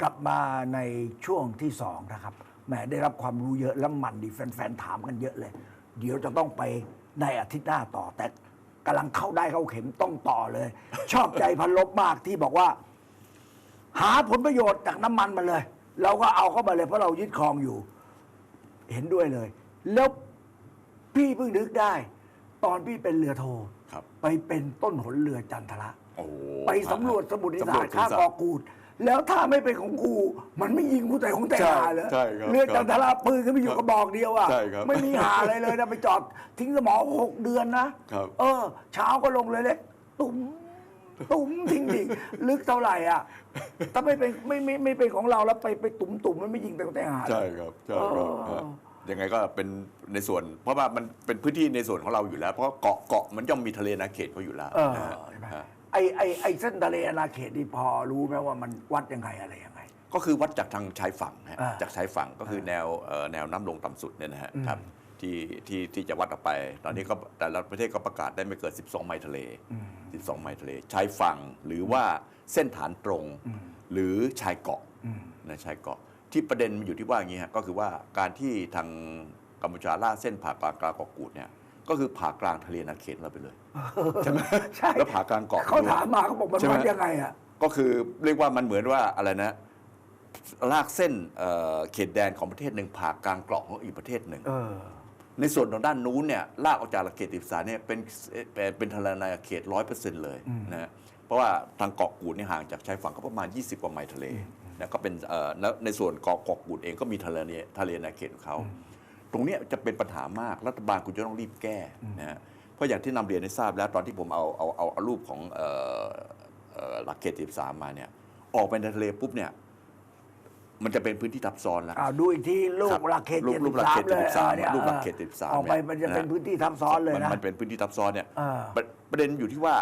กลับมาในช่วงที่สองนะครับแหมได้รับความรู้เยอะแล้วมันดีแฟนๆถามกันเยอะเลย เดี๋ยวจะต้องไปในอาทิตย์หน้าต่อ แต่กำลังเข้าได้เข้าเข็มต้องต่อเลย ชอบใจพันลบมากที่บอกว่า หาผลประโยชน์จากน้ำมันมาเลย เราก็เอาเข้ามาเลยเพราะเรายึดครองอยู่ เห็นด้วยเลย แล้วพี่เพิ่งนึกได้ ตอนพี่เป็นเรือโทครับ ไปเป็นต้นหนเรือจันทระ โอ้โหไปสำรวจสมุทรสำสารวจข้าสมุทรกอกูด แล้วถ้าไม่เป็นของกู มันไม่ยิงกูแต่ของแต่ใช่หาเลยใช่ครับเรือจันทราปืนก็ไม่อยู่กระบอกเดียวอะใช่ครับไม่มีหาอะไรเลยนะไปจอดทิ้งสมองหกเดือนนะครับเออ เช้าก็ลงเลยเล็กตุ้มตุ้มทิ้งดิลึกเท่าไหร่อะถ้าไม่เป็นไม่ไม่ไม่เป็นของเราแล้วไปไปตุ่มตุ่มมันไม่ยิงแต่ของแต่หาเลยใช่ครับใช่ครับเออฮะยังไงก็เป็นในส่วน เพราะว่ามันเป็นพื้นที่ในส่วนของเราอยู่แล้ว เพราะเกาะเกาะมันย่อมมีทะเลนาเขตเขาอยู่แล้วเออนะฮะเห็น ไหมฮะไอไอไอเส้นทะเลอาณาเขตนี่พอรู้ไหมว่ามันวัดยังไงอะไรยังไง ก็คือวัดจากทางชายฝั่งฮะอ่าจากชายฝั่งก็คือแนวเอ่อแนวน้ำลงต่ำสุดเนี่ยนะฮะครับที่ที่ที่จะวัดออกไป ตอนนี้ก็แต่ละประเทศก็ประกาศได้ไม่เกิน 12 ไมล์ทะเล12 ไมล์ทะเลชายฝั่งหรือว่าเส้นฐานตรงหรือชายเกาะนะชายเกาะ ที่ประเด็นมันอยู่ที่ว่าอย่างนี้ฮะก็คือว่าการที่ทางกัมพูชาล่าเส้นผ่ากลางกลางเกาะกูดเนี่ย ก็คือผ่ากลางทะเลนาเขตเราไปเลยใช่ไหมใช่แล้วผ่ากลางเกาะเขาด้วยถามมาเขาบอกมันใช่ไหมวัดยังไงอะก็คือเรียกว่ามันเหมือนว่าอะไรนะลากเส้นเอ่อเขตแดนของประเทศหนึ่งผ่ากลางเกาะของอีกประเทศหนึ่งเออในส่วนของด้านนู้นเนี่ยลากออกจากเขตติดสารเนี่ยเป็นเป็นเป็นทะเลนาเขตร้อยเปอร์เซ็นต์เลยนะฮะเพราะว่าทางเกาะกูดเนี่ยห่างจากชายฝั่งก็ประมาณ 20กว่าไมล์ทะเลนะก็เป็นเอ่อแล้วในส่วนเกาะเกาะกูดเองก็มีทะเลเนี่ยทะเลนาเขตของเขา ตรงเนี้ยจะเป็นปัญหามากรัฐบาลคุณจะต้องรีบแก้นะฮะเพราะอย่างที่นำเรียนให้ทราบแล้วตอนที่ผมเอาเอาเอาเอารูปของเอ่อเอ่อหลักเขตติดสามมาเนี่ย ออกไปในทะเลปุ๊บเนี่ย มันจะเป็นพื้นที่ทับซ้อนแล้วอ่าดูอีกทีลูครักบหลักเขตรูเจ็ปดรูสิปบหลักสามเขตเลย73อ่าเนี่ยรูปหลักเขต73ออกไปเนี่ยมันจะเป็นนะพื้นที่ทับซ้อนเลยนะมันเป็นพื้นที่ทับซ้อนเนี่ยอ่าประประเด็นอยู่ที่ว่า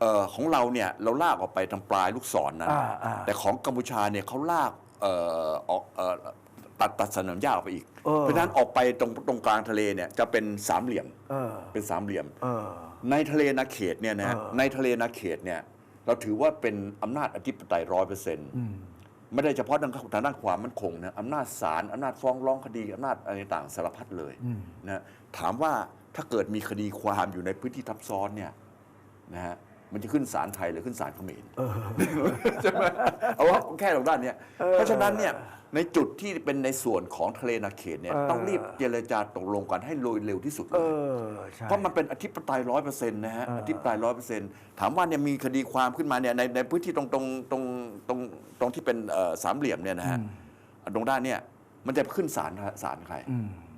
เอ่อของเราเนี่ยเราลากออกไปทางปลายลูกศรนั้นอ่าอ่าแต่ของกัมพูชาเนี่ยเขาลากเอ่อออกเอ่อ ตัดตัดสนามหญ้าออกไปอีก เออ เพราะฉะนั้นออกไปตรงตรงกลางทะเลเนี่ยจะเป็นสามเหลี่ยมเออเป็นสามเหลี่ยม เออ ในทะเลนาเขตเนี่ยนะฮะเออ ในทะเลนาเขตเนี่ยเราถือว่าเป็นอำนาจอธิปไตยร้อยเปอร์เซ็นต์ไม่ได้เฉพาะทางทางด้านความมั่นคงนะอำนาจศาลอำนาจฟ้องร้องคดีอำนาจอะไรต่างๆสารพัดเลยนะถามว่าถ้าเกิดมีคดีความอยู่ในพื้นที่ทับซ้อนเนี่ยนะฮะ มันจะขึ้นศาลไทยหรือขึ้นศาลเขมรใช่ไหมเอาว่าแค่ตรงด้านเนี้ยเพราะฉะนั้นเนี่ยในจุดที่เป็นในส่วนของทะเลนาเขตเนี่ยเออต้องรีบเจรจาตกลงกันให้โดยเร็วที่สุดเลเอยอใช่เพราะมันเป็นอธิปไตยร้อยเปอร์เซ็นต์นะฮะอธิปไตยร้อยเปอร์เซ็นต์ถามว่าเนี่ยมีคดีความขึ้นมาเนี่ยในในพื้นที่ตรงตรงตรงตรงตรงที่เป็นเอ่อสามเหลี่ยมเนี่ยนะฮะตรงด้านเนี่ยมันจะขึ้นศาลศาลใครใ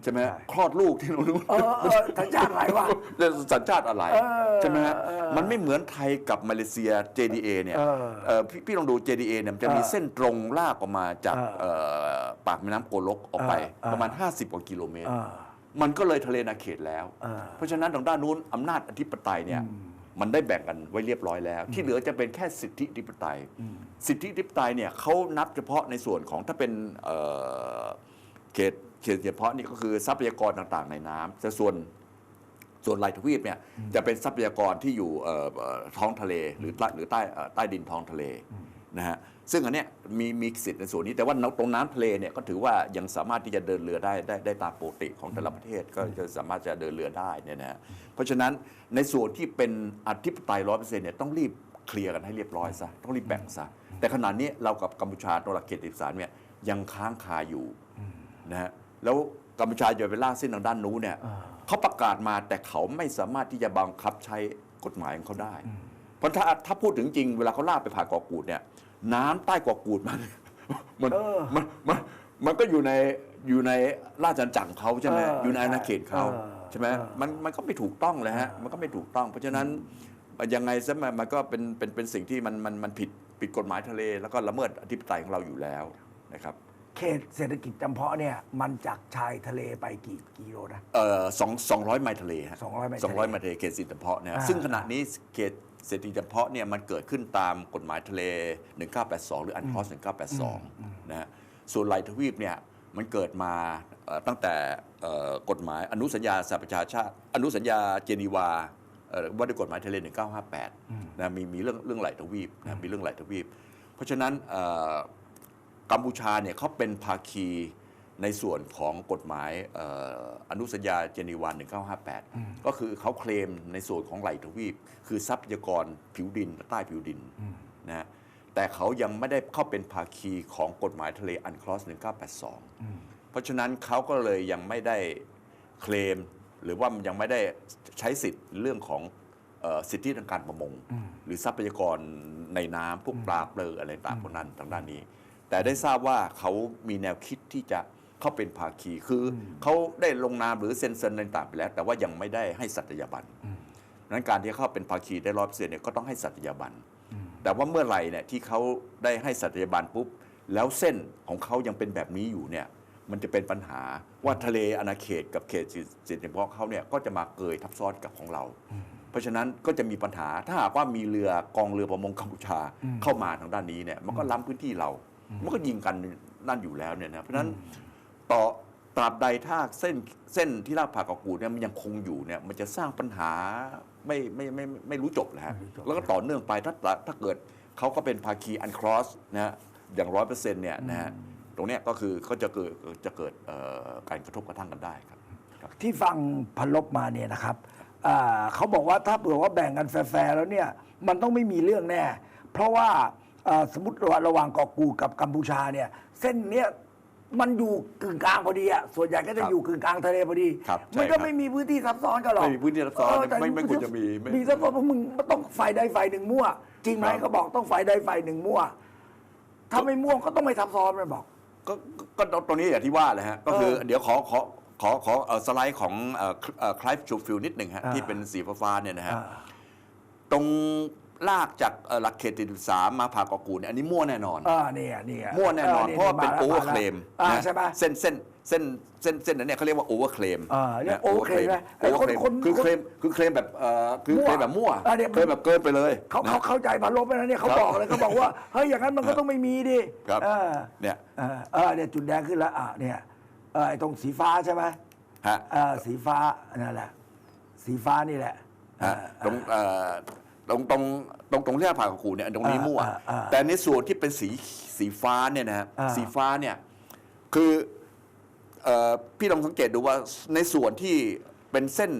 ช่ไหมฮะใช่คลอดลูกที่ตรงนู้นเออเออสัญชาติอะไรวะเรื่องสัญชาติอะไรเออใช่ไหมฮะเออมันไม่เหมือนไทยกับมาเลเซีย JDA เนี่ยเออเอ่อพี่พี่ลองดู JDA เนี่ยมันจะมีเออเส้นตรงลากออกมาจากเออเอ่อปากแม่น้ำโกลกออกไปเออเออประมาณ 50 กว่ากิโลเมตรเออมันก็เลยทะเลนาเขตแล้วเออเพราะฉะนั้นทางด้านนู้นอำนาจอธิปไตยเนี่ยมันได้แบ่งกันไว้เรียบร้อยแล้ว ที่เหลือจะเป็นแค่สิทธิอธิปไตย สิทธิอธิปไตยเนี่ยเขานับเฉพาะในส่วนของถ้าเป็นเอ่อเขต เขตเฉพาะนี่ก็คือทรัพยากรต่างๆในน้ำแต่ส่วนส่วนลายทวีปเนี่ยจะเป็นทรัพยากรที่อยู่เอ่อเอ่อท้องทะเลหรือใต้หรือใต้เอ่อใต้ดินท้องทะเลนะฮะซึ่งอันเนี้ยมีมีสิทธิ์ในส่วนนี้ แต่ว่าตรงน้ำทะเลเนี่ยก็ถือว่ายังสามารถที่จะเดินเรือได้ได้ได้ตามปกติของแต่ละประเทศก็จะสามารถจะเดินเรือได้เนี่ยนะฮะเพราะฉะนั้นในส่วนที่เป็นอธิปไตยร้อยเปอร์เซ็นต์เนี่ยต้องรีบเคลียร์กันให้เรียบร้อยซะต้องรีบแบ่งซะแต่ขณะนี้เรากับกัมพูชาตรงหลักเขตติดสารเนี่ยยังค้างคาอยู่นะฮะ แล้วกัมพูชาจะไปล่ากเส้นทางด้านนู้นเนี่ยเขาประกาศมาแต่เขาไม่สามารถที่จะบังคับใช้กฎหมายของเขาได้ เพราะถ้าถ้าพูดถึงจริงเวลาเขาลากไปผ่าเกาะกูดเนี่ย น้ำใต้เกาะกูดมันมันเออมันมันมันก็อยู่ในอยู่ในราชอาณาจักรของเขาใช่ไหมเอออยู่ในอาณาเขตเขาเออใช่ไหมเออมันมันก็ไม่ถูกต้องเลยฮะมันก็ไม่ถูกต้อง เพราะฉะนั้นยังไงซะมันมันก็เป็นเป็นเป็นสิ่งที่มันมันมันผิดผิดกฎหมายทะเล แล้วก็ละเมิดอธิปไตยของเราอยู่แล้วนะครับ เขตเศรษฐกิจจำเพาะเนี่ยมันจากชายทะเลไปกี่กิโลนะ เอ่อสองสองร้อยไมล์ทะเลฮะ200ไมล์ทะเลสองร้อยไมล์ทะเลเขตเศรษฐกิจจำเพาะเนี่ยอ่า ซึ่งขณะนี้เขตเศรษฐกิจจำเพาะเนี่ยมันเกิดขึ้นตามกฎหมายทะเล 1982 หรืออันคอส1982นะฮะส่วนไลทวีปเนี่ยมันเกิดมาเอ่อตั้งแต่เอ่อกฎหมายอนุสัญญาสหประชาชาติอนุสัญญาเจนีวาเอ่อว่าด้วยกฎหมายทะเล 1958นะมีมีเรื่องเรื่องไหลทวีปนะมีเรื่องไหลทวีป เพราะฉะนั้นเอ่อ กัมพูชาเนี่ยเขาเป็นภาคีในส่วนของกฎหมายเอ่ออนุสัญญาเจนีวา1958 ก็คือเขาเคลมในส่วนของไหลทวีป คือทรัพยากรผิวดินใต้ผิวดินนะฮะแต่เขายังไม่ได้เข้าเป็นภาคีของกฎหมายทะเลอันคลอส 1982 เพราะฉะนั้นเขาก็เลยยังไม่ได้เคลม หรือว่ายังไม่ได้ใช้สิทธิ์เรื่องของเอ่อสิทธิทางการประมง หรือทรัพยากรในน้ำพวกปลาเปลืออะไรต่างๆพวกนั้นทางด้านนี้ แต่ได้ทราบว่าเขามีแนวคิดที่จะเข้าเป็นภาคีคืออเขาได้ลงนามหรือเซ็นเซนอะไรต่างๆไปแล้ว แต่ว่ายังไม่ได้ให้สัตยาบันนั้นการที่เข้าเป็นภาคีได้ร้อยเปอร์เซ็นต์เนี่ยก็ต้องให้สัตยาบันแต่ว่าเมื่อไหร่เนี่ยที่เขาได้ให้สัตยาบันปุ๊บแล้วเส้นของเขายังเป็นแบบนี้อยู่เนี่ยมันจะเป็นปัญหาว่าทะเลอาณาเขตกับเขตสิทธิเฉพาะเขาเนี่ยก็จะมาเกยทับซ้อนกับของเรา เพราะฉะนั้นก็จะมีปัญหาถ้าหากว่ามีเรือกองเรือประมงกัมพูชาเข้ามาทางด้านนี้เนี่ยมันก็ล้ำพื้นที่เรา มันก็ยิงกันนั่นอยู่แล้วเนี่ยนะเพราะฉะนั้นต่อตราบใดถ้าเส้นเส้นที่ลาดผากบกูดเนี่ยมันยังคงอยู่เนี่ยมันจะสร้างปัญหาไม่ไม่ไม่ไม่ไม่รู้จบเลยฮะไม่รู้จบแล้วก็ต่อเนื่องไปถ้าถ้าเกิดเขาก็เป็นภาคีอันครอสนะฮะอย่างร้อยเปอร์เซ็นต์เนี่ยนะฮะตรงเนี้ยก็คือก็จะเกิดจะเกิดเอ่อการกระทบกระทั่งกันได้ครับครับ ที่ฟังพันลบมาเนี่ยนะครับอ่าเขาบอกว่าถ้าเผื่อว่าแบ่งกันแฟร์ๆแล้วเนี่ยมันต้องไม่มีเรื่องแน่ เพราะว่า อ่าสมมติว่าระหว่างเกาะกูดกับกัมพูชาเนี่ย เส้นเนี้ยมันอยู่กึ่งกลางพอดีอะส่วนใหญ่ก็จะครับอยู่กึ่งกลางทะเลพอดี ครับใช่มันก็ครับไม่มีพื้นที่ซับซ้อนกันหรอกไม่มีพื้นที่ซับซ้อนเแต่ไม่ไม่ควรจะมีไม่มีซับซ้อนเพราะมึงต้องฝ่ายใดฝ่ายหนึ่งมั่ว จริงไหมครับ เขาบอกต้องฝ่ายใดฝ่ายหนึ่งมั่วถ้าไม่มั่วก็ต้องไม่ซับซ้อนมันบอก ก็ก็ก็ตรงนี้อย่างที่ว่าเลยฮะ ก็คือเออเดี๋ยวขอขอขอขอเอ่อสไลด์ของคลายชูฟิลนิดหนึ่งฮะ อ่า ที่เป็นสีฟ้าๆเนี่ยนะฮะอ่าตรง ลากจากเอ่อหลักเขตติดสามมาผ่ากอกูดเนี่ยอันนี้มั่วแน่นอนอ่าเนี่ยเนี่ยมั่วแน่นอนเพราะว่าเป็นโอเวอร์เคลมอ่าใช่ไหมเส้นเส้นเส้นเส้นเส้นนั้นเนี่ยเขาเรียกว่าโอเวอร์เคลมอ่าเรียก overclaim นะไอ้โอเวอร์เคลมคนคนคือเคลมคือเคลมแบบเอ่อคือมั่วเคลมแบบมั่วอ่าเนี่ย เคลมแบบเกินไปเลยเขานะเขาเข้าใจพันลบไปแล้วเนี่ยเขาครับบอกเลยเขาบอกว่าเฮ้ยอย่างนั้นมันก็ต้องไม่มีดิครับ เออเนี่ยเออเออเนี่ยจุดแดงขึ้นแล้วอะเนี่ยเออไอ้ตรงสีฟ้าใช่ไหมฮะ เออสีฟ้านั่นแหละ สีฟ้านี่แหละ ฮะตรงเอ่อ ตรงตรงตรงตรงที่ผ่ากอกูดเนี่ยตรงนี้อ่ามั่วอ่าอ่าแต่ในส่วนที่เป็นสีสีฟ้าเนี่ยนะฮะอ่าสีฟ้าเนี่ยคือเอ่อพี่ลองสังเกตดูว่าในส่วนที่เป็นเส้น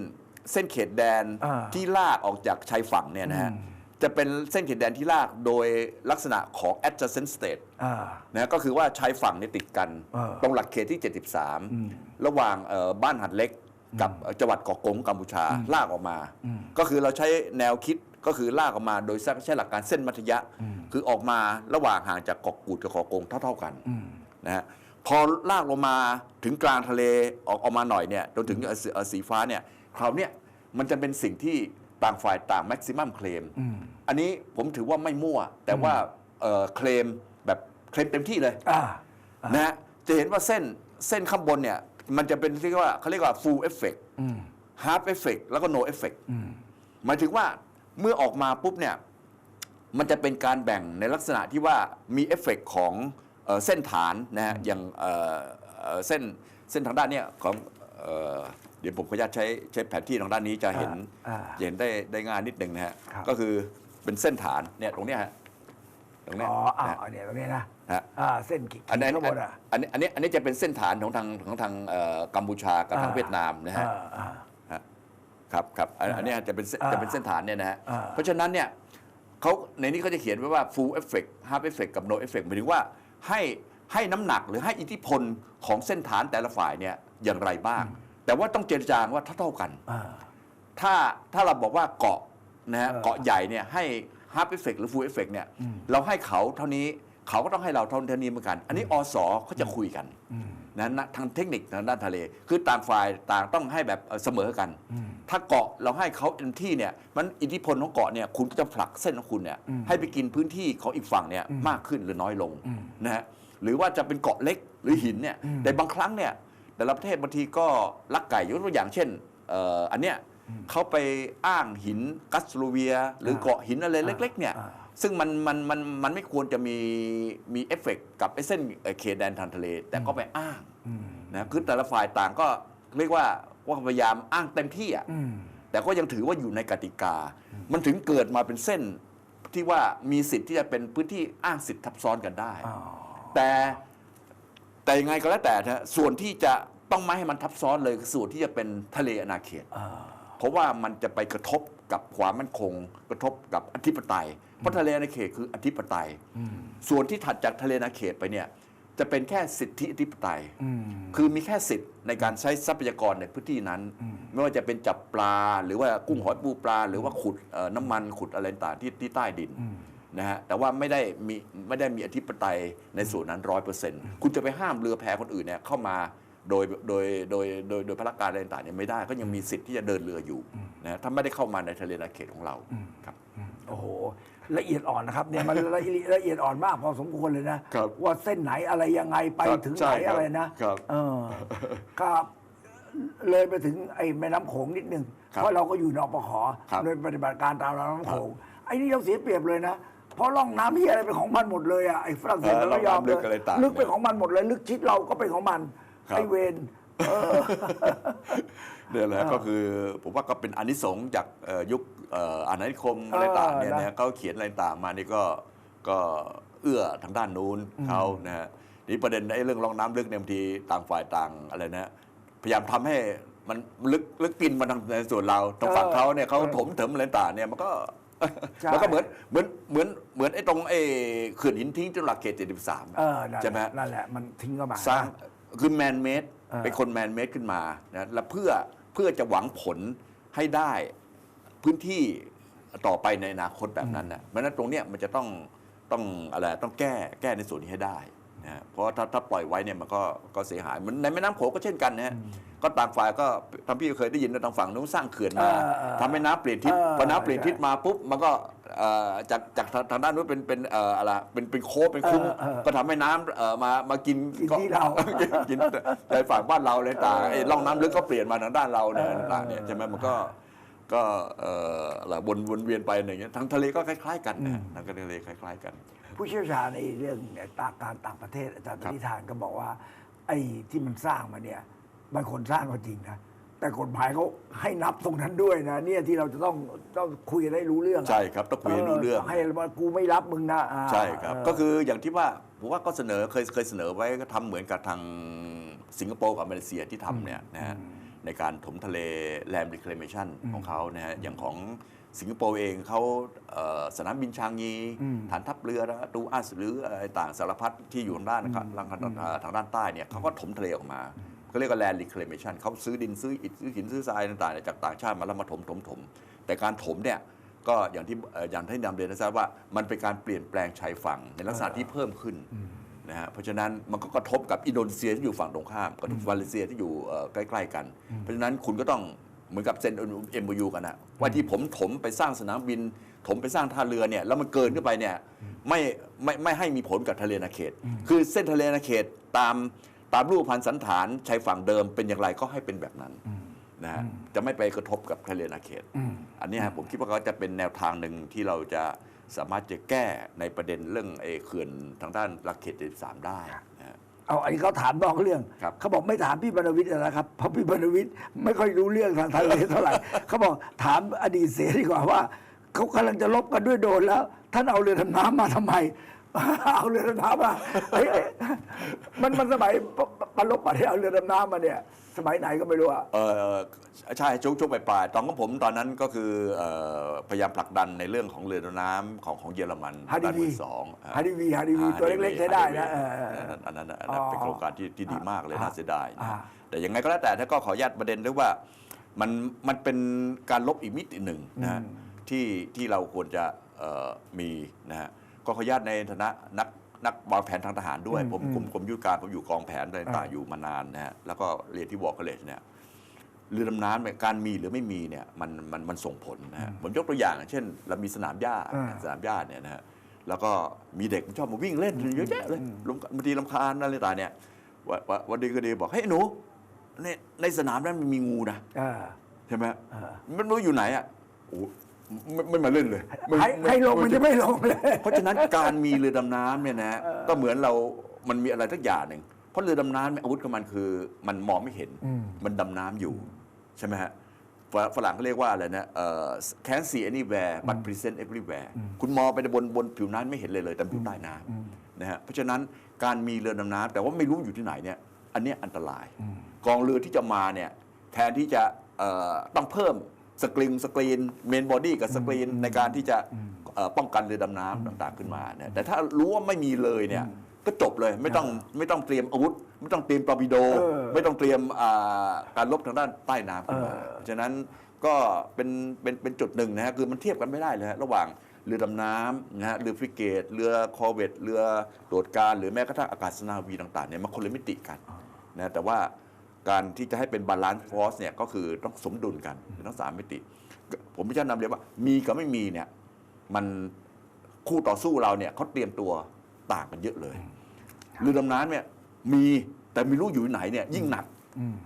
เส้นเขตแดนอ่าที่ลากออกจากชายฝั่งเนี่ยนะฮะจะเป็นเส้นเขตแดนที่ลากโดยลักษณะของ adjacent state อ่านะก็คือว่าชายฝั่งเนี่ยติดกันเออตรงหลักเขตที่ 73 ระหว่างเอ่อบ้านหัดเล็กกับจังหวัดเกาะกงกัมพูชาลากออกมา ก็คือเราใช้แนวคิด ก็คือลากออกมาโดยใช้หลักการเส้นมัธยะ คือออกมาระหว่างห่างจากเกาะกูดกับเกาะกงเท่า ๆกันนะฮะพอลากลงมาถึงกลางทะเลออกออกมาหน่อยเนี่ยจนถึงเอ่อสีเอ่อสีฟ้าเนี่ยคราวเนี้ยมันจะเป็นสิ่งที่ต่างฝ่ายต่างแม็กซิมัมเคลมอันนี้ผมถือว่าไม่มั่ว แต่ว่าเอ่อเคลมแบบเคลมเต็มที่เลยอ่านะฮะจะเห็นว่าเส้นเส้นข้างบนเนี่ยมันจะเป็นที่ว่าเขาเรียกว่า full effect half effect แล้วก็ no effect หมายถึงว่า เมื่อออกมาปุ๊บเนี่ยมันจะเป็นการแบ่งในลักษณะที่ว่ามีเอฟเฟกของเอ่อเส้นฐานนะฮะอย่างเอ่อเอ่อเส้นเส้นทางด้านเนี้ยของเอ่อเดี๋ยวผมขออนุญาตใช้ใช้แผนที่ทางด้านนี้จะเห็นอ่าจะเห็นได้ได้ง่ายนิดหนึ่งนะฮะครับก็คือเป็นเส้นฐานเนี่ยตรงเนี้ยฮะตรงเนี้ยอ๋ออ่านะฮะอันนี้ตรงนี้นะฮะอ่าเส้นขีดอันนี้ข้างบนอะอันนี้อันนี้อันนี้จะเป็นเส้นฐานของทางของทางเอ่อกัมพูชากับทางอ่าเวียดนามนะฮะอ่าอ่าฮะ ครับครับอันอันเนี้ยจะเป็นเส้นอ่าจะเป็นเส้นฐานเนี่ยนะฮะอ่า เพราะฉะนั้นเนี่ยเขาในนี้เขาจะเขียนไว้ว่า full effect half effect กับ no effect หมายถึงว่าให้ให้น้ำหนักหรือให้อิทธิพลของเส้นฐานแต่ละฝ่ายเนี่ยอย่างไรบ้าง แต่ว่าต้องเจรจาว่าเท่าๆกัน อ่า ถ้าถ้าเราบอกว่าเกาะนะฮะเออเกาะใหญ่เนี่ยให้ half effect หรือ full effect เนี่ยเราให้เขาเท่านี้เขาก็ต้องให้เราเท่านี้เหมือนกัน อันนี้อสเขาจะคุยกันนะ นะทางเทคนิคทางด้านทะเล คือต่างฝ่ายต่างต้องให้แบบเอ่อเสมอกัน ถ้าเกาะเราให้เขาเต็มที่เนี่ยมันอิทธิพลของเกาะเนี่ยคุณก็จะผลักเส้นของคุณเนี่ยให้ไปกินพื้นที่ของอีกฝั่งเนี่ยมากขึ้นหรือน้อยลงนะฮะหรือว่าจะเป็นเกาะเล็กหรือหินเนี่ยแต่บางครั้งเนี่ยแต่ละประเทศบางทีก็ลักไก่ยกตัวอย่างเช่นเอ่ออันเนี้ย เขาไปอ้างหินกัสโลเวีย หรือเกาะหินอะไรเล็ก ๆ เนี่ยอ่าซึ่งมันมันมันมันไม่ควรจะมีมีเอฟเฟกต์กับไอ้เส้นเอ่อเขตแดนทางทะเล แต่ก็ไปอ้างนะคือแต่ละฝ่ายต่างก็เรียกว่าว่าพยายามอ้างเต็มที่อะอืมแต่ก็ยังถือว่าอยู่ในกติกา มันถึงเกิดมาเป็นเส้นที่ว่ามีสิทธิ์ที่จะเป็นพื้นที่อ้างสิทธิ์ทับซ้อนกันได้อ๋อแต่แต่ยังไงก็แล้วแต่นะส่วนที่จะต้องไม่ให้มันทับซ้อนเลยคือส่วนที่จะเป็นทะเลอาณาเขตอ่า เพราะว่ามันจะไปกระทบกับความมั่นคง กระทบกับอธิปไตย เพราะทะเลอาเขตคืออธิปไตย ส่วนที่ถัดจากทะเลอาเขตไปเนี่ยจะเป็นแค่สิทธิอธิปไตย คือมีแค่สิทธิ์ในการใช้ทรัพยากรในพื้นที่นั้น ไม่ว่าจะเป็นจับปลา หรือว่ากุ้งหอยปูปลา หรือว่าขุดน้ำมันขุดอะไรต่างที่ที่ใต้ดินนะฮะแต่ว่าไม่ได้มีไม่ได้มีอธิปไตยในส่วนนั้นร้อยเปอร์เซ็นต์คุณจะไปห้ามเรือแพคนอื่นเนี่ยเข้ามา โดยโดยโดยโดยโดยพละการอะไรต่างๆเนี่ยไม่ได้ก็ยังมีสิทธิ์ที่จะเดินเรืออยู่นะฮะถ้าไม่ได้เข้ามาในทะเลอาณาเขตของเราครับโอ้โหละเอียดอ่อนนะครับเนี่ยมันละเอียดละเอียดอ่อนมากพอสมควรเลยนะครับว่าเส้นไหนอะไรยังไงไปครับถึงใช่ไหนครับอะไรนะครับเออครับเลยไปถึงไอ้แม่น้ำโขงนิดนึงครับเพราะเราก็อยู่นอกปขครับโดยปฏิบัติการตามลำน้ำโขงไอ้นี่เราเสียเปรียบเลยนะเพราะร่องน้ำที่อะไรเป็นของมันหมดเลยอะไอ้ฝรั่งเศสมันไม่ยอมเออร่องน้ำลึเลยกอะไรต่างลึกเป็นของมันหมดเลย ลึกชิดเราก็เป็นของมัน ครับ ไอ้เวรเออ เนี่ยแหละก็คือผมว่าก็เป็นอานิสงส์จากเอ่อยุคเอ่ออาณานิคมอะไรต่างเนี่ยเออนะนะเขาเขียนอะไรต่างมานี่ก็ก็เอื้อทางด้านนู้นเขานะฮะนี่ประเด็นไอ้เรื่องร่องน้ำลึกเนี่ยบางทีต่างฝ่ายต่างอะไรนะ พยายามทำให้มันลึกลึกกินมาทางในส่วนเราทางฝั่งเขาเนี่ยเขาถมเถิมอะไรต่างเนี่ยมันก็ ใช่ มันก็เหมือนเหมือนเหมือนเหมือนไอ้ตรงไอ้เขื่อนหินทิ้งที่หลักเขต73เออนั่นแหละใช่ไหมฮะ นั่นแหละมันทิ้งเข้ามาสร้าง คือแมนเมดเออเป็นคนแมนเมดขึ้นมานะแล้วเพื่อเพื่อจะหวังผลให้ได้พื้นที่ต่อไปในอนาคตแบบนั้นนะเพราะฉะนั้นตรงเนี้ยมันจะต้องต้องอะไรต้องแก้แก้ในส่วนนี้ให้ได้ นะเพราะว่าถ้าถ้าปล่อยไว้เนี่ยมันก็ก็เสียหายเหมือนในแม่น้ำโขงก็เช่นกันนะฮะก็ต่างฝ่ายก็ทางพี่เคยได้ยินนะทางฝั่งนู้นสร้างเขื่อนมาเออเออทำให้น้ำเปลี่ยนทิศเออพอน้ำเปลี่ยนทิศมาปุ๊บมันก็เอ่อจากจากทางด้านนู้นเป็นเป็นเอ่ออะไรเป็นเป็นโค้งเป็นคุ้งเออเออก็ทำให้น้ำเอ่อมามากินกินที่เรากินกินในฝั่งบ้านเราเลยต่างไอ้ร่องน้ำลึกก็เปลี่ยนมาทางด้านเราเนี่ยต่างเนี่ยใช่ไหมมันก็ ก็เอ่ออะไรวนวนเวียนไปอย่างเงี้ยทางทะเลก็คล้าย ๆ กันนะทางทะเลคล้าย ๆ กัน ผู้เชี่ยวชาญในเรื่องตางการต่างประเทศอาจารย์ปครับณิธานก็บอกว่า ไอ้ที่มันสร้างมาเนี่ยมันคนสร้างก็จริงนะแต่กฎหมายเขาให้นับตรงนั้นด้วยนะเนี่ยที่เราจะต้องต้องคุยกันได้รู้เรื่องอะใช่ครับต้องคุยให้รู้เรื่องให้ว่ากูไม่รับมึงนะอ่าใช่ครับเก็คืออย่างที่ว่าผมว่าก็เสนอเคยเคยเสนอไว้ก็ทำเหมือนกับทางสิงคโปร์กับมาเลเซียที่ทำเนี่ยนะฮะในการถมทะเลแลม d ิ c ล a มชันของเขานะฮะอย่างของ สิงคโปร์เองเขาเอ่อสนามบินชางยีฐานทัพเรือตูอัสหรืออะไรต่างสารพัดที่อยู่ทางด้านนะครับทางทางทางด้านใต้เนี่ยเขาก็ถมทะเลออกมาเขาเรียกว่าแลนด์ c l a มชันเขาซื้อดินซื้ออิฐซื้อหินซื้อทรายต่างๆเนี่ยจากต่างชาติมาแล้วมาถมถมถมแต่การถมเนี่ยก็อย่างที่เอ่ออย่างที่นำเรียนนะทราบว่ามันเป็นการเปลี่ยนแปลงชายฝั่งในลักษณะที่เพิ่มขึ้นนะฮะเพราะฉะนั้นมันก็กระทบกับอินโดนีเซียที่อยู่ฝั่งตรงข้ามกับมาเลเซียที่อยู่เอ่อใกล้ ๆ กัน เพราะฉะนั้นคุณก็ต้อง เหมือนกับเซ็นเอ็มยูกันนะว่าที่ผมถมไปสร้างสนามบิน ถมไปสร้างท่าเรือเนี่ยแล้วมันเกินขึ้นไปเนี่ยไม่ไม่ไม่ให้มีผลกับทะเลนาเขต คือเส้นทะเลนาเขตตามตามรูปพันธ์สันฐานชายฝั่งเดิมเป็นอย่างไรก็ให้เป็นแบบนั้นนะฮะจะไม่ไปกระทบกับทะเลนาเขต อันนี้ฮะผมคิดว่าก็จะเป็นแนวทางหนึ่งที่เราจะสามารถจะแก้ในประเด็นเรื่องเออเขื่อนทางด้านหลักเขต 13 ได้นะฮะ เอาอันนี้เขาถามนอกเรื่อง ครับ เขาบอกไม่ถามพี่บรรณวิทย์นะครับ เพราะพี่บรรณวิทย์ไม่ค่อยรู้เรื่องทางทะเลเท่าไหร่ เขาบอกถามอดีตเสียดีกว่าว่าเขากำลังจะลบกันด้วยโดรนแล้ว ท่านเอาเรือดำน้ำมาทำไม เอาเรือดำน้ำมาเฮ้ยมันมันสมัยปปลบปะที่เอาเรือดำน้ำมาเนี่ย สมัยไหนก็ไม่รู้อะเออใช่ช่วงช่วงปลายๆตอนของผมตอนนั้นก็คือเอ่อพยายามผลักดันในเรื่องของเรือดำน้ำของของเยอรมันฮาดีวีด้านมือสองฮาดีวีฮาดีวีตัวเล็กๆใช้ได้นะเออเออเออ อันนั้นอันนั้นเป็นโครงการที่ที่ดีมากเลยอ่าน่าเสียดายนะอ่าแต่ยังไงก็แล้วแต่ถ้าก็ขออนุญาตประเด็นด้วยว่ามันมันเป็นการลบอีกมิติหนึ่งนะฮะที่ที่เราควรจะเอ่อมีนะฮะก็ขออนุญาตในฐานะนัก นักวางแผนทางทหารด้วย ผมผมผมอยุทธการผมอยู่กองแผนอะไรต่างๆอยู่มานานนะฮะแล้วก็เรียนที่วอร์คเลจเนี่ยเรือดำน้ำเนี่ยการมีหรือไม่มีเนี่ยมันมันมันส่งผลนะฮะผมยกตัวอย่าง เช่น เรามีสนามหญ้าอ่า สนามหญ้าเนี่ยนะฮะแล้วก็มีเด็กชอบมาวิ่งเล่นเยอะแยะเลยลำบางทีลำคาญอะไรต่างๆเนี่ยวันวันวันดีก็ดีบอกเฮ้ยหนูในในสนามนั้นมันมีงูนะเออใช่ไหมเออมันไม่รู้อยู่ไหนอะโอ้ ไม่ไม่มาเล่นเลยไม่ให้ให้ลงมันจะไม่ลงเลย เพราะฉะนั้นการมีเรือดำน้ำเนี่ยนะก็เหมือนเรา มันมีอะไรสักอย่างหนึ่งเพราะเรือดำน้ำเนี่ยอาวุธของมันคือ มันมองไม่เห็นอืมมันดำน้ำอยู่ ใช่ไหมฮะฝรฝรั่งเขาเรียกว่าอะไรนะเอ่อ can see anywhere but present everywhere คุณมองไปบนบนผิวน้ำไม่เห็นเลยเลยแต่อยู่ใต้น้ำนะฮะเพราะฉะนั้นการมีเรือดำน้ำแต่ว่าไม่รู้อยู่ที่ไหนเนี่ยอันเนี้ยอันตราย กองเรือที่จะมาเนี่ยแทนที่จะเอ่อต้องเพิ่ม สกรีนสกรีนเมนบอดี้กับสกรีนในการที่จะเอ่อป้องกันเรือดำน้ำต่างๆขึ้นมาเนี่ยแต่ถ้ารู้ว่าไม่มีเลยเนี่ยก็จบเลยไม่ต้องไม่ต้องเตรียมอาวุธ ไม่ต้องเตรียมตอร์ปิโดเออไม่ต้องเตรียมอ่าการลบทางด้านใต้น้ำขึ้นมาเออฉะนั้นก็เป็นเป็นเป็นจุดหนึ่งนะฮะคือมันเทียบกันไม่ได้เลยฮะระหว่างเรือดำน้ำนะฮะเรือฟริเกต เรือคอร์เวตเรือโดดการ หรือแม้กระทั่งอากาศนาวีต่างๆเนี่ยมันคนละมิติกันนะแต่ว่า การที่จะให้เป็นบาลานซ์ฟอร์สเนี่ยก็คือต้องสมดุลกันทั้งสามมิติ ผมไม่ใช่นำเรียนว่า มีกับไม่มีเนี่ยมันคู่ต่อสู้เราเนี่ยเขาเตรียมตัวต่างกันเยอะเลยเรือดำน้ำเนี่ยมีแต่ไม่รู้อยู่ไหนเนี่ยยิ่งหนักอืม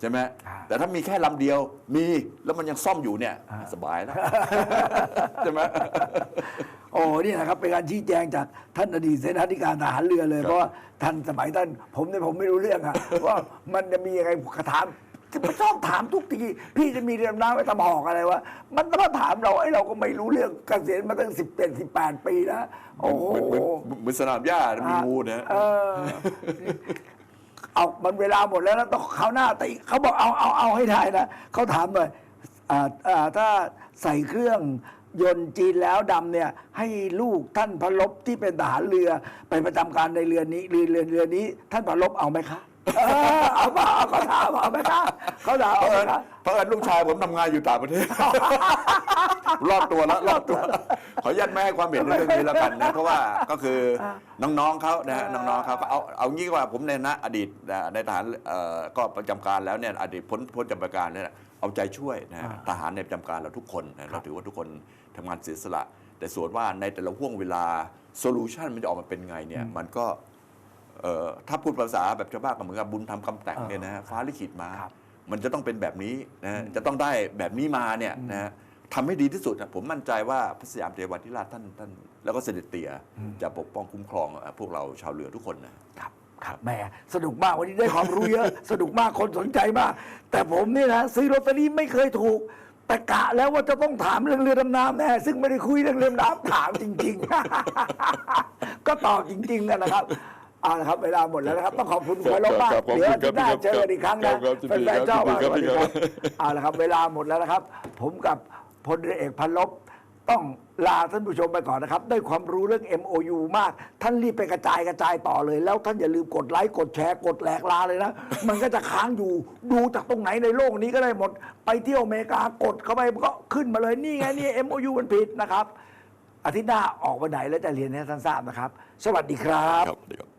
ใช่ไหมอ่าแต่ถ้ามีแค่ลำเดียวมีแล้วมันยังซ่อมอยู่เนี่ยอ่าสบายแล้วใช่ไหม โอ้นี่นะครับเป็นการชี้แจงจากท่านอดีตเสนาธิการทหารเรือเลยครับเพราะว่าท่านสมัยท่านผมเนี่ยผมไม่รู้เรื่องอะว่ามันจะมียังไงถามจะชอบถามทุกที พี่จะมีเรือดำน้ำไว้ทำหอกอะไรวะมันต้องมาถามเราไอ้เราก็ไม่รู้เรื่องเกษียณมาตั้งสิบเป็นสิบแปดปีนะโอ้โหเหมือนเหมือนเหมือนสนามหญ้ามีงูนะเออเอามันเวลาหมดแล้วนะต้องเขาวหน้าตีเขาบอกเอาเอาเอาให้ได้นะเขาถามหน่อยอ่าอ่าถ้าใส่เครื่อง ยนต์จีนแล้วดำเนี่ย ให้ลูกท่านพลบที่เป็นทหารเรือ ไปประจำการในเรือนี้เรือเรือเรือนี้ ท่านพลบเอาไหมคะเออเอาเปล่าเอาเขาถามเอาไหมคะเขาถามเพเอาราะไหมเอิญคะ เพราะเอิญลูกชายผมทำงานอยู่ต่างประเทศ รอบตัวแล้วรอบตัว ขออนุญาตไม่ให้ความเห็นในเรื่องนี้แล้วกันนะเพราะว่าก็คือน้องๆเขานะฮะน้องๆเขาก็เอาเอางี้ดีกว่าผมในฐานะอดีตในทหารเอ่อก็ประจำการแล้วเนี่ยอดีตพ้นพ้นจำการเนี่ย เอาใจช่วยนะฮะทหารในประจำการเราทุกคนนะเราถือว่าทุกคนทำงานเสียสละ แต่ส่วนว่าในแต่ละห่วงเวลาโซลูชันมันจะออกมาเป็นไงเนี่ยมันก็เอ่อถ้าพูดภาษาแบบชาวบ้านก็เหมือนกับบุญทำคำแต่งเนี่ยนะฮะฟ้าลิขิตมาครับมันจะต้องเป็นแบบนี้นะฮะจะต้องได้แบบนี้มาเนี่ยนะฮะทำให้ดีที่สุดอะผมมั่นใจว่าพระสยามเทวาธิราชท่านท่าน แล้วก็เสด็จเตี่ยจะปกป้องคุ้มครองเอ่อพวกเราชาวเรือทุกคนนะครับ ครับแหมสนุกมากวันนี้ได้ความรู้เยอะ สนุกมากคนสนใจมาก แต่ผมเนี่ยนะซื้อลอตเตอรี่ไม่เคยถูก แต่กะแล้วว่าจะต้องถามเรื่องเรือดำน้ำแน่ซึ่งไม่ได้คุยเรื่องเรือดำน้ำถามจริง ๆ ก็ตอบจริงๆกันนะครับเอาละครับเวลาหมดแล้วนะครับต้องขอบคุณคุณลบมากครับขอบคุณเดี๋ยวอาทิตย์หน้าครับเจอกันอีกครั้งครันะบครับยินดีแฟนๆชอบครับมากยินดีสครับวัสดีครับเอาละครับเวลาหมดแล้วนะครับ ผมกับพลเรือเอกพันลบ ต้องลาท่านผู้ชมไปก่อนนะครับได้ความรู้เรื่อง MOU มาก ท่านรีบไปกระจายกระจายต่อเลย แล้วท่านอย่าลืมกดไลค์กดแชร์กดแหลกลาเลยนะ มันก็จะค้างอยู่ดูจากตรงไหนในโลกนี้ก็ได้หมด ไปเที่ยวอเมริกากดเข้าไปมันก็ขึ้นมาเลยนี่ไงนี่ MOU มันผิดนะครับอาทิตย์หน้าออกวันไหนแล้วจะเรียนให้ท่านทราบนะครับ สวัสดีครับ ครับ